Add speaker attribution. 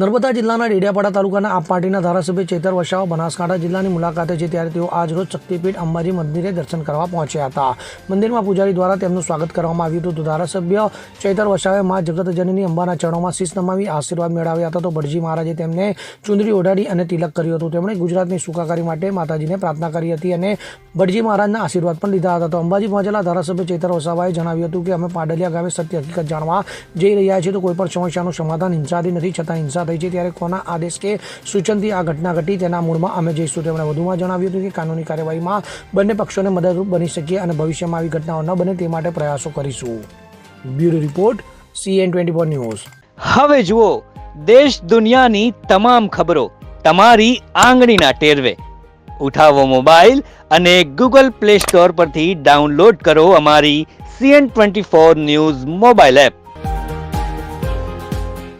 Speaker 1: નર્મદા જિલ્લાના ડેડિયાપાડા તાલુકાના આપ પાર્ટીના ધારાસભ્ય ચેતર વસાવા બનાસકાંઠા જિલ્લાની મુલાકાતે છે ત્યારે તેઓ આજરોજ શક્તિપીઠ અંબાજી મંદિરે દર્શન કરવા પહોંચ્યા હતા. મંદિરમાં પૂજારી દ્વારા તેમનું સ્વાગત કરવામાં આવ્યું હતું. ધારાસભ્ય ચેતર વસાવે મા જગતજનની અંબાના ચરણોમાં શીશ નમાવી આશીર્વાદ મેળવ્યા હતા. તો ભટજી મહારાજે તેમને ચુંદડી ઓઢાડી અને તિલક કર્યું હતું. તેમણે ગુજરાતની સુખાકારી માટે માતાજીને પ્રાર્થના કરી હતી અને ભટજી મહારાજના આશીર્વાદ પણ લીધા હતા. તો અંબાજી પહોંચેલા ધારાસભ્ય ચેતર વસાવાએ જણાવ્યું હતું કે અમે પાડલિયા ગામે સત્ય હકીકત જાણવા જઈ રહ્યા છીએ. તો કોઈ પણ સમસ્યાનું સમાધાન હિંસાથી નથી, છતાં હિંસા થઈ છે ત્યારે કોના આદેશ કે સૂચનથી આ ઘટના ઘટી તેના મૂળમાં અમે જઈશું. તેમણે વધુમાં જણાવ્યું હતું કે કાનૂની કાર્યવાહીમાં બંને પક્ષોને મદદરૂપ બની શકીએ અને ભવિષ્યમાં આવી ઘટનાઓ ન બને તે માટે પ્રયાસો કરીશું. Bureau report CN twenty four news.
Speaker 2: હવે જુઓ, દેશ દુનિયાની તમામ ખબરો તમારી આંગળીના ટેરવે. ઉઠાવો મોબાઈલ અને ગૂગલ પ્લે સ્ટોર પરથી ડાઉનલોડ કરો અમારી CN twenty four news mobile app.